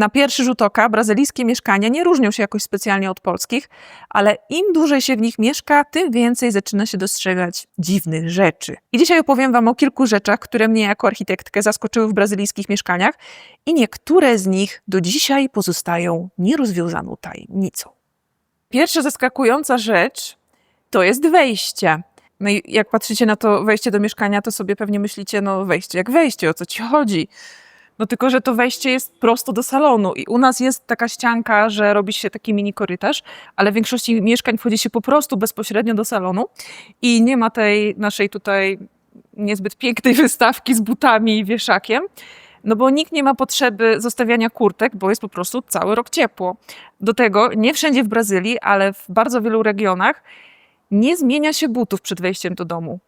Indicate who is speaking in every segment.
Speaker 1: Na pierwszy rzut oka brazylijskie mieszkania nie różnią się jakoś specjalnie od polskich, ale im dłużej się w nich mieszka, tym więcej zaczyna się dostrzegać dziwnych rzeczy. I dzisiaj opowiem Wam o kilku rzeczach, które mnie jako architektkę zaskoczyły w brazylijskich mieszkaniach i niektóre z nich do dzisiaj pozostają nierozwiązaną tajemnicą. Pierwsza zaskakująca rzecz to jest wejście. No i jak patrzycie na to wejście do mieszkania, to sobie pewnie myślicie, no wejście jak wejście, o co ci chodzi? No tylko, że to wejście jest prosto do salonu i u nas jest taka ścianka, że robi się taki mini korytarz, ale w większości mieszkań wchodzi się po prostu bezpośrednio do salonu i nie ma tej naszej tutaj niezbyt pięknej wystawki z butami i wieszakiem. No bo nikt nie ma potrzeby zostawiania kurtek, bo jest po prostu cały rok ciepło. Do tego nie wszędzie w Brazylii, ale w bardzo wielu regionach nie zmienia się butów przed wejściem do domu.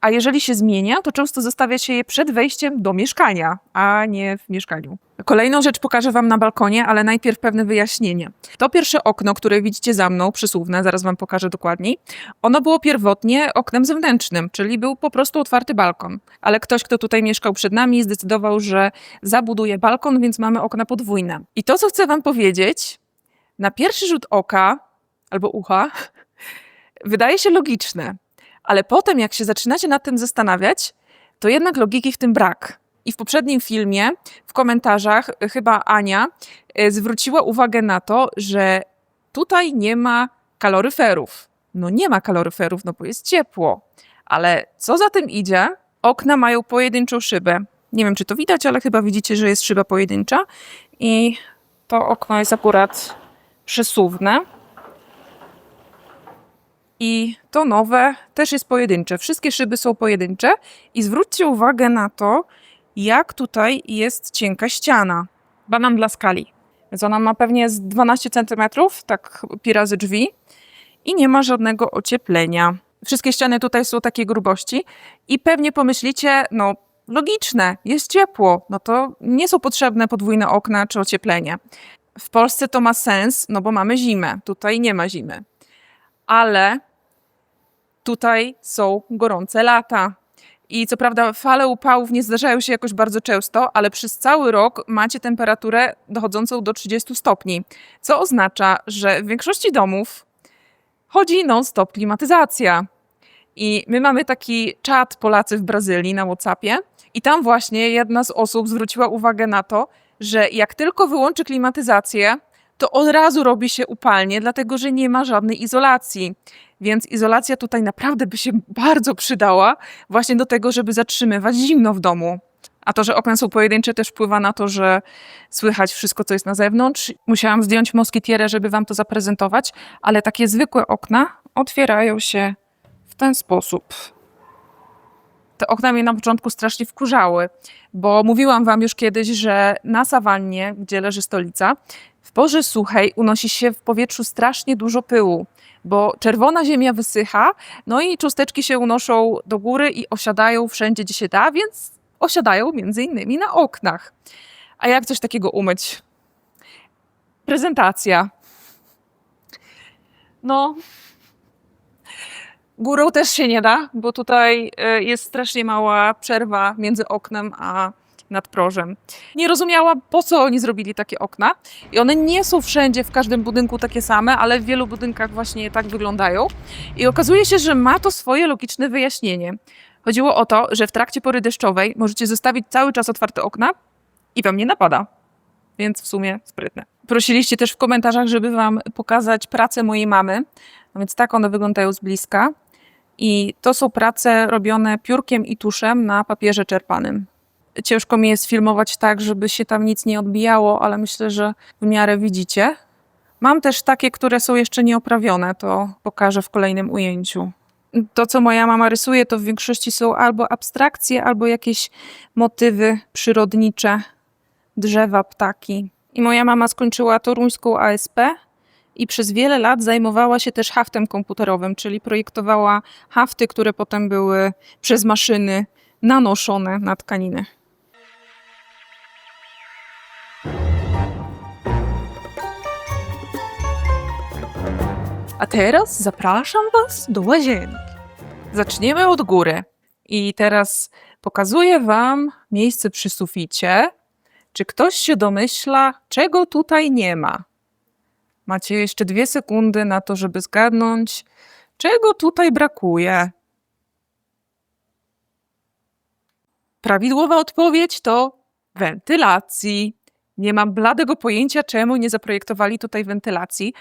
Speaker 1: A jeżeli się zmienia, to często zostawia się je przed wejściem do mieszkania, a nie w mieszkaniu. Kolejną rzecz pokażę Wam na balkonie, ale najpierw pewne wyjaśnienie. To pierwsze okno, które widzicie za mną, przysłówne, zaraz Wam pokażę dokładniej, ono było pierwotnie oknem zewnętrznym, czyli był po prostu otwarty balkon. Ale ktoś, kto tutaj mieszkał przed nami, zdecydował, że zabuduje balkon, więc mamy okna podwójne. I to, co chcę Wam powiedzieć, na pierwszy rzut oka albo ucha, wydaje się logiczne, ale potem, jak się zaczynacie nad tym zastanawiać, to jednak logiki w tym brak. I w poprzednim filmie, w komentarzach, y, chyba Ania y, zwróciła uwagę na to, że tutaj nie ma kaloryferów. No nie ma kaloryferów, no bo jest ciepło. Ale co za tym idzie? Okna mają pojedynczą szybę. Nie wiem, czy to widać, ale chyba widzicie, że jest szyba pojedyncza. I to okno jest akurat przesuwne. I to nowe też jest pojedyncze. Wszystkie szyby są pojedyncze. I zwróćcie uwagę na to, jak tutaj jest cienka ściana. Banan dla skali. Więc ona ma pewnie z 12 cm, tak pi razy drzwi. I nie ma żadnego ocieplenia. Wszystkie ściany tutaj są takiej grubości. I pewnie pomyślicie, no logiczne, jest ciepło. No to nie są potrzebne podwójne okna czy ocieplenie. W Polsce to ma sens, no bo mamy zimę. Tutaj nie ma zimy. Ale tutaj są gorące lata. I co prawda fale upałów nie zdarzają się jakoś bardzo często, ale przez cały rok macie temperaturę dochodzącą do 30 stopni, co oznacza, że w większości domów chodzi non-stop klimatyzacja. I my mamy taki czat Polacy w Brazylii na WhatsAppie i tam właśnie jedna z osób zwróciła uwagę na to, że jak tylko wyłączy klimatyzację, to od razu robi się upalnie, dlatego że nie ma żadnej izolacji. Więc izolacja tutaj naprawdę by się bardzo przydała właśnie do tego, żeby zatrzymywać zimno w domu. A to, że okna są pojedyncze, też wpływa na to, że słychać wszystko, co jest na zewnątrz. Musiałam zdjąć moskitierę, żeby wam to zaprezentować, ale takie zwykłe okna otwierają się w ten sposób. Te okna mnie na początku strasznie wkurzały, bo mówiłam wam już kiedyś, że na sawannie, gdzie leży stolica, w porze suchej unosi się w powietrzu strasznie dużo pyłu, bo czerwona ziemia wysycha, no i cząsteczki się unoszą do góry i osiadają wszędzie, gdzie się da, więc osiadają między innymi na oknach. A jak coś takiego umyć? Prezentacja. No, górą też się nie da, bo tutaj y, jest strasznie mała przerwa między oknem a nadprożem. Nie rozumiałam, po co oni zrobili takie okna. I one nie są wszędzie, w każdym budynku takie same, ale w wielu budynkach właśnie tak wyglądają. I okazuje się, że ma to swoje logiczne wyjaśnienie. Chodziło o to, że w trakcie pory deszczowej możecie zostawić cały czas otwarte okna i wam nie napada. Więc w sumie sprytne. Prosiliście też w komentarzach, żeby wam pokazać pracę mojej mamy. No więc tak one wyglądają z bliska. I to są prace robione piórkiem i tuszem na papierze czerpanym. Ciężko mi jest filmować tak, żeby się tam nic nie odbijało, ale myślę, że w miarę widzicie. Mam też takie, które są jeszcze nieoprawione, to pokażę w kolejnym ujęciu. To, co moja mama rysuje, to w większości są albo abstrakcje, albo jakieś motywy przyrodnicze, drzewa, ptaki. I moja mama skończyła toruńską ASP i przez wiele lat zajmowała się też haftem komputerowym, czyli projektowała hafty, które potem były przez maszyny nanoszone na tkaniny. A teraz zapraszam Was do łazienki. Zaczniemy od góry. I teraz pokazuję Wam miejsce przy suficie, Czy ktoś się domyśla, czego tutaj nie ma? Macie jeszcze dwie sekundy na to, żeby zgadnąć, czego tutaj brakuje. Prawidłowa odpowiedź to wentylacji. Nie mam bladego pojęcia, czemu nie zaprojektowali tutaj wentylacji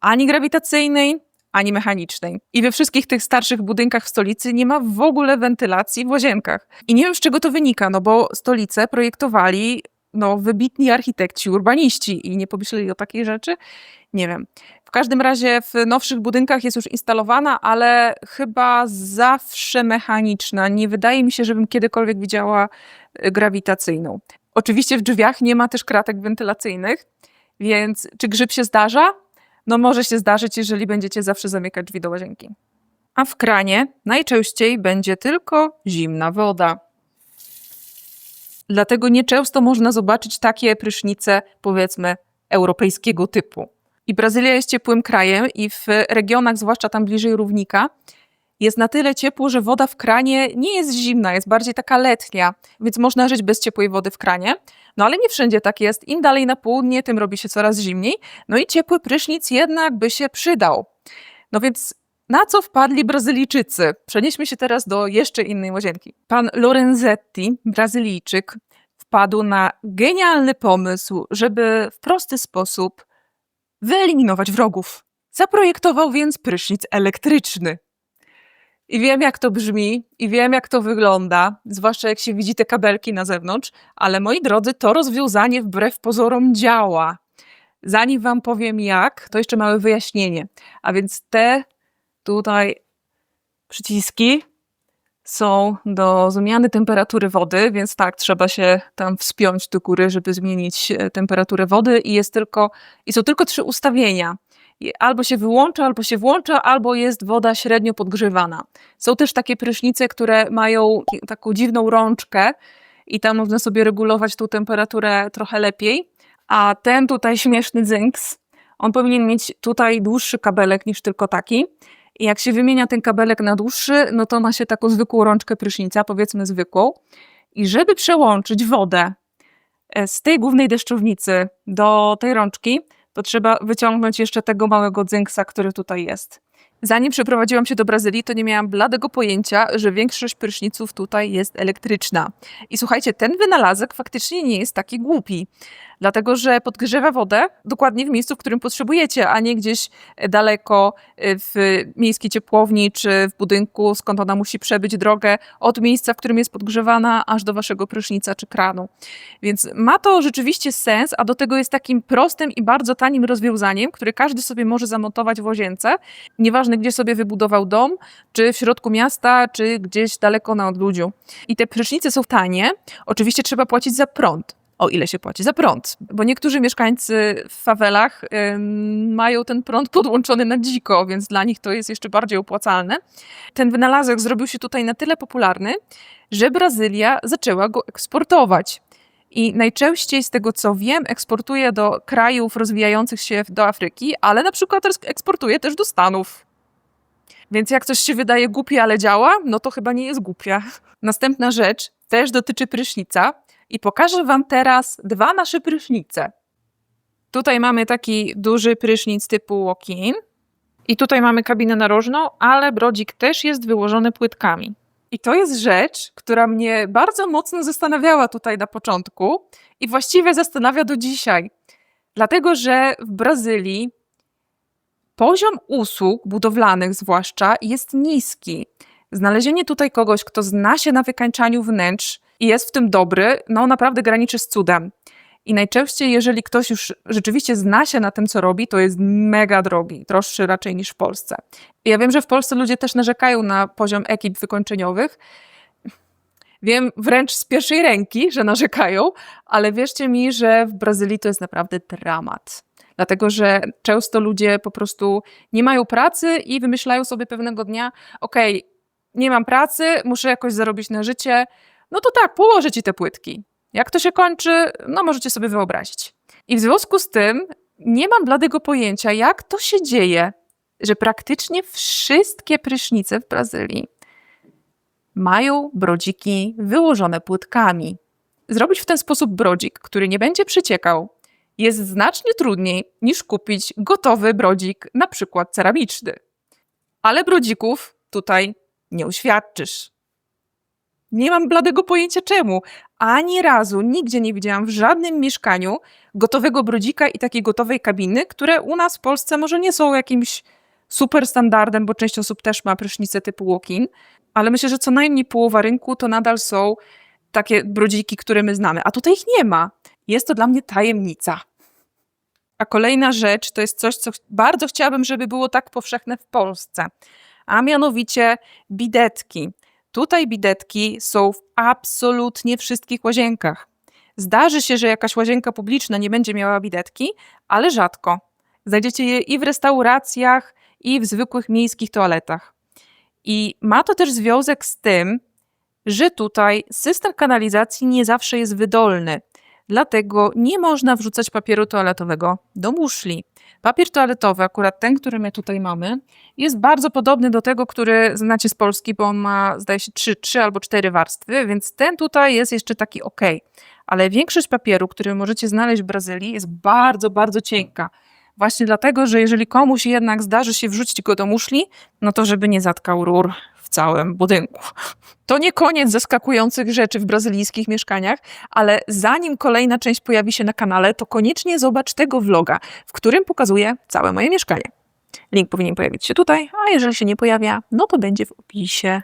Speaker 1: ani grawitacyjnej, ani mechanicznej. I we wszystkich tych starszych budynkach w stolicy nie ma w ogóle wentylacji w łazienkach. I nie wiem, z czego to wynika, no bo stolice projektowali no, wybitni architekci, urbaniści i nie pomyśleli o takiej rzeczy. Nie wiem. W każdym razie w nowszych budynkach jest już instalowana, ale chyba zawsze mechaniczna. Nie wydaje mi się, żebym kiedykolwiek widziała y, grawitacyjną. Oczywiście w drzwiach nie ma też kratek wentylacyjnych, więc czy grzyb się zdarza? No może się zdarzyć, jeżeli będziecie zawsze zamykać drzwi do łazienki. A w kranie najczęściej będzie tylko zimna woda. Dlatego nieczęsto można zobaczyć takie prysznice, powiedzmy, europejskiego typu. I Brazylia jest ciepłym krajem, i w regionach, zwłaszcza tam bliżej równika, jest na tyle ciepło, że woda w kranie nie jest zimna, jest bardziej taka letnia, więc można żyć bez ciepłej wody w kranie. No ale nie wszędzie tak jest. Im dalej na południe, tym robi się coraz zimniej. No i ciepły prysznic jednak by się przydał. No więc na co wpadli Brazylijczycy? Przenieśmy się teraz do jeszcze innej łazienki. Pan Lorenzetti, Brazylijczyk, wpadł na genialny pomysł, żeby w prosty sposób wyeliminować wrogów. Zaprojektował więc prysznic elektryczny. I wiem, jak to brzmi, i wiem, jak to wygląda, zwłaszcza jak się widzi te kabelki na zewnątrz, ale moi drodzy, to rozwiązanie wbrew pozorom działa. Zanim Wam powiem jak, to jeszcze małe wyjaśnienie. A więc te tutaj przyciski są do zmiany temperatury wody, więc tak, trzeba się tam wspiąć do góry, żeby zmienić e, temperaturę wody i jest tylko, i są tylko trzy ustawienia. Albo się wyłącza, albo się włącza, albo jest woda średnio podgrzewana. Są też takie prysznice, które mają taką dziwną rączkę i tam można sobie regulować tą temperaturę trochę lepiej. A ten tutaj śmieszny dzynks, on powinien mieć tutaj dłuższy kabelek niż tylko taki. I jak się wymienia ten kabelek na dłuższy, no to ma się taką zwykłą rączkę prysznica, powiedzmy zwykłą. I żeby przełączyć wodę e, z tej głównej deszczownicy do tej rączki, to trzeba wyciągnąć jeszcze tego małego dzynksa, który tutaj jest. Zanim przeprowadziłam się do Brazylii, to nie miałam bladego pojęcia, że większość pryszniców tutaj jest elektryczna. I słuchajcie, ten wynalazek faktycznie nie jest taki głupi, dlatego że podgrzewa wodę dokładnie w miejscu, w którym potrzebujecie, a nie gdzieś daleko y, w miejskiej ciepłowni czy w budynku, skąd ona musi przebyć drogę od miejsca, w którym jest podgrzewana, aż do waszego prysznica czy kranu. Więc ma to rzeczywiście sens, a do tego jest takim prostym i bardzo tanim rozwiązaniem, które każdy sobie może zamontować w łazience. Nieważne, gdzie sobie wybudował dom, czy w środku miasta, czy gdzieś daleko na odludziu. I te prysznice są tanie. Oczywiście trzeba płacić za prąd. O ile się płaci za prąd, bo niektórzy mieszkańcy w fawelach ym, mają ten prąd podłączony na dziko, więc dla nich to jest jeszcze bardziej opłacalne. Ten wynalazek zrobił się tutaj na tyle popularny, że Brazylia zaczęła go eksportować. I najczęściej, z tego co wiem, eksportuje do krajów rozwijających się do Afryki, ale na przykład eksportuje też do Stanów. Więc jak coś się wydaje głupie, ale działa, no to chyba nie jest głupia. Następna rzecz też dotyczy prysznica i pokażę Wam teraz dwa nasze prysznice. Tutaj mamy taki duży prysznic typu walk-in i tutaj mamy kabinę narożną, ale brodzik też jest wyłożony płytkami. I to jest rzecz, która mnie bardzo mocno zastanawiała tutaj na początku i właściwie zastanawia do dzisiaj. Dlatego, że w Brazylii poziom usług budowlanych zwłaszcza jest niski. Znalezienie tutaj kogoś, kto zna się na wykańczaniu wnętrz i jest w tym dobry, no naprawdę graniczy z cudem. I najczęściej, jeżeli ktoś już rzeczywiście zna się na tym, co robi, to jest mega drogi, droższy raczej niż w Polsce. Ja wiem, że w Polsce ludzie też narzekają na poziom ekip wykończeniowych. Wiem wręcz z pierwszej ręki, że narzekają, ale wierzcie mi, że w Brazylii to jest naprawdę dramat. Dlatego, że często ludzie po prostu nie mają pracy i wymyślają sobie pewnego dnia: okej, okay, nie mam pracy, muszę jakoś zarobić na życie, no to tak, położę ci te płytki. Jak to się kończy, no możecie sobie wyobrazić. I w związku z tym nie mam bladego pojęcia, jak to się dzieje, że praktycznie wszystkie prysznice w Brazylii mają brodziki wyłożone płytkami. Zrobić w ten sposób brodzik, który nie będzie przeciekał, jest znacznie trudniej niż kupić gotowy brodzik, na przykład ceramiczny. Ale brodzików tutaj nie uświadczysz. Nie mam bladego pojęcia czemu. Ani razu nigdzie nie widziałam w żadnym mieszkaniu gotowego brodzika i takiej gotowej kabiny, które u nas w Polsce może nie są jakimś super standardem, bo część osób też ma prysznice typu walk-in, ale myślę, że co najmniej połowa rynku to nadal są takie brodziki, które my znamy, a tutaj ich nie ma. Jest to dla mnie tajemnica. A kolejna rzecz to jest coś, co bardzo chciałabym, żeby było tak powszechne w Polsce, a mianowicie bidetki. Tutaj bidetki są w absolutnie wszystkich łazienkach. Zdarzy się, że jakaś łazienka publiczna nie będzie miała bidetki, ale rzadko. Znajdziecie je i w restauracjach, i w zwykłych miejskich toaletach. I ma to też związek z tym, że tutaj system kanalizacji nie zawsze jest wydolny. Dlatego nie można wrzucać papieru toaletowego do muszli. Papier toaletowy, akurat ten, który my tutaj mamy, jest bardzo podobny do tego, który znacie z Polski, bo on ma, zdaje się, trzy, trzy albo cztery warstwy, więc ten tutaj jest jeszcze taki ok. Ale większość papieru, który możecie znaleźć w Brazylii, jest bardzo, bardzo cienka. Właśnie dlatego, że jeżeli komuś jednak zdarzy się wrzucić go do muszli, no to żeby nie zatkał rur całym budynku. To nie koniec zaskakujących rzeczy w brazylijskich mieszkaniach, ale zanim kolejna część pojawi się na kanale, to koniecznie zobacz tego vloga, w którym pokazuję całe moje mieszkanie. Link powinien pojawić się tutaj, a jeżeli się nie pojawia, no to będzie w opisie.